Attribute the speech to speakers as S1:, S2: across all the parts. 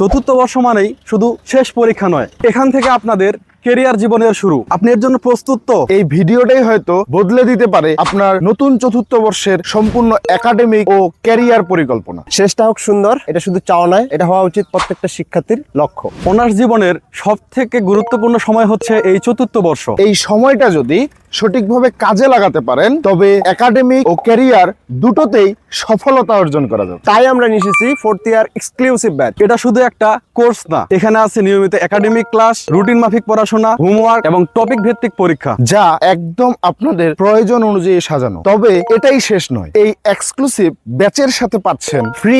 S1: চতুর্থ বর্ষ মানেই শুধু শেষ পরীক্ষা নয় এখান থেকে আপনাদের কেরিয়ার জীবনের শুরু। আপনি এর জন্য প্রস্তুত তো?
S2: এই ভিডিওটাই হয়তো বদলে দিতে পারে আপনার নতুন চতুর্থ বর্ষের সম্পূর্ণ একাডেমিক ও ক্যারিয়ার পরিকল্পনা।
S3: শেষটা হোক সুন্দর এটা শুধু চাওয়া নয় এটা হওয়া উচিত প্রত্যেকটা শিক্ষার্থীর লক্ষ্য।
S1: অনার্স জীবনের সব থেকে গুরুত্বপূর্ণ সময় হচ্ছে এই চতুর্থ বর্ষ।
S2: এই সময়টা যদি সঠিকভাবে কাজে লাগাতে পারেন তবে একাডেমিক ও ক্যারিয়ার দুটোতেই সফলতা অর্জন করা যাবে।
S3: তাই আমরা এসেছি ফোর্থ ইয়ার এক্সক্লুসিভ ব্যাচ
S1: এটা শুধু একটা কোর্স না এখানে আছে নিয়মিত একাডেমিক ক্লাস রুটিন মাফিক পড়াশোনা হোমওয়ার্ক এবং টপিক ভিত্তিক পরীক্ষা।
S2: যা একদম আপনাদের প্রয়োজন অনুযায়ী সাজানো। তবে এটাই শেষ নয় এই এক্সক্লুসিভ ব্যাচের সাথে পাচ্ছেন ফ্রি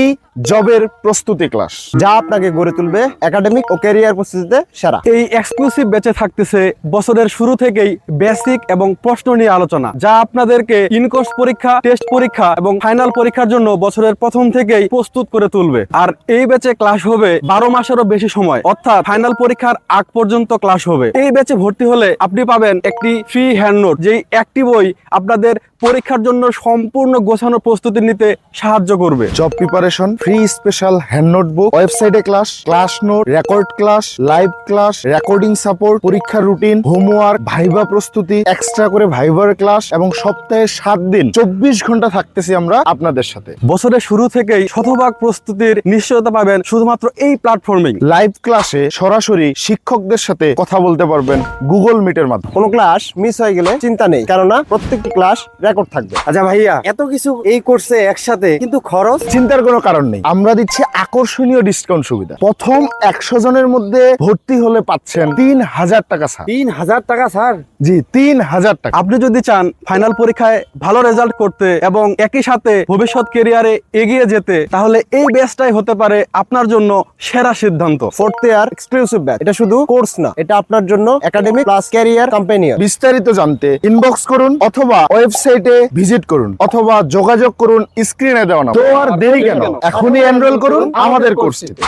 S2: জবের প্রস্তুতি ক্লাস।
S3: যা আপনাকে গড়ে তুলবে একাডেমিক ও ক্যারিয়ার প্রস্তুতিতে সেরা।
S1: এই এক্সক্লুসিভ ব্যাচে থাকতেছে বছরের শুরু থেকেই বেসিক এবং প্রশ্ন নিয়ে আলোচনা যা আপনাদেরকে ইনকোর্স পরীক্ষা টেস্ট পরীক্ষা এবং ফাইনাল পরীক্ষার জন্য বছরের প্রথম থেকেই প্রস্তুত করে তুলবে। আর এই ব্যাচে ক্লাস হবে বারো মাসেরও বেশি সময় অর্থাৎ ফাইনাল পরীক্ষার আগ পর্যন্ত ক্লাস হবে। এই ব্যাচে ভর্তি হলে আপনি পাবেন একটি ফ্রি হ্যান্ড নোট যেই একটি বই আপনাদের পরীক্ষার জন্য সম্পূর্ণ গোছানো প্রস্তুতি নিতে সাহায্য করবে।
S2: Job preparation free special hand notebook ওয়েবসাইটে class class note record class live class recording support পরীক্ষার রুটিন হোমওয়ার্ক ভাইবা প্রস্তুতি এক্সট্রা করে ভাইবার ক্লাস এবং সপ্তাহে সাত দিন চব্বিশ ঘণ্টা থাকতেছি আমরা আপনাদের সাথে।
S1: বছরের শুরু থেকেই শতভাগ প্রস্তুতির নিশ্চয়তা পাবেন শুধুমাত্র এই প্ল্যাটফর্মেই
S2: লাইভ ক্লাসে সরাসরি শিক্ষকদের সাথে কথা বলতে পারবেন গুগল মিটের মাধ্যমে।
S3: কোনো ক্লাস মিস হয়ে গেলে চিন্তা নেই কেননা প্রত্যেকটি ক্লাস রেকর্ড থাকবে।
S4: আচ্ছা ভাইয়া এত কিছু এই কোর্সে একসাথে কিন্তু খরচ?
S2: চিন্তার কোনো কারণ নেই। আমরা দিচ্ছি আকর্ষণীয় ডিসকাউন্ট সুবিধা। প্রথম একশো জনের মধ্যে ভর্তি হলে পাচ্ছেন তিন হাজার টাকা ছাড়
S4: তিন হাজার টাকা স্যার?
S2: জি তিন হাজার টাকা।
S1: আপনি যদি চান ফাইনাল পরীক্ষায় ভালো রেজাল্ট করতে এবং একই সাথে ভবিষ্যৎ কেরিয়ারে এগিয়ে যেতে তাহলে এই ব্যাচটাই হতে পারে আপনার জন্য সেরা সিদ্ধান্ত।
S3: ফোর্থ ইয়ার এক্সক্লুসিভ ব্যাচ এটা শুধু কোর্স না এটা আপনার জন্য একাডেমিক প্লাস ক্যারিয়ার কম্পেনিয়ন
S2: বিস্তারিত জানতে ইনবক্স করুন অথবা ওয়েবসাইটে ভিজিট করুন অথবা যোগাযোগ করুন স্ক্রিনে দেওয়া নাম্বার। তো আর দেরি কেন? এখনই এনরোল করুন আমাদের কোর্সটিতে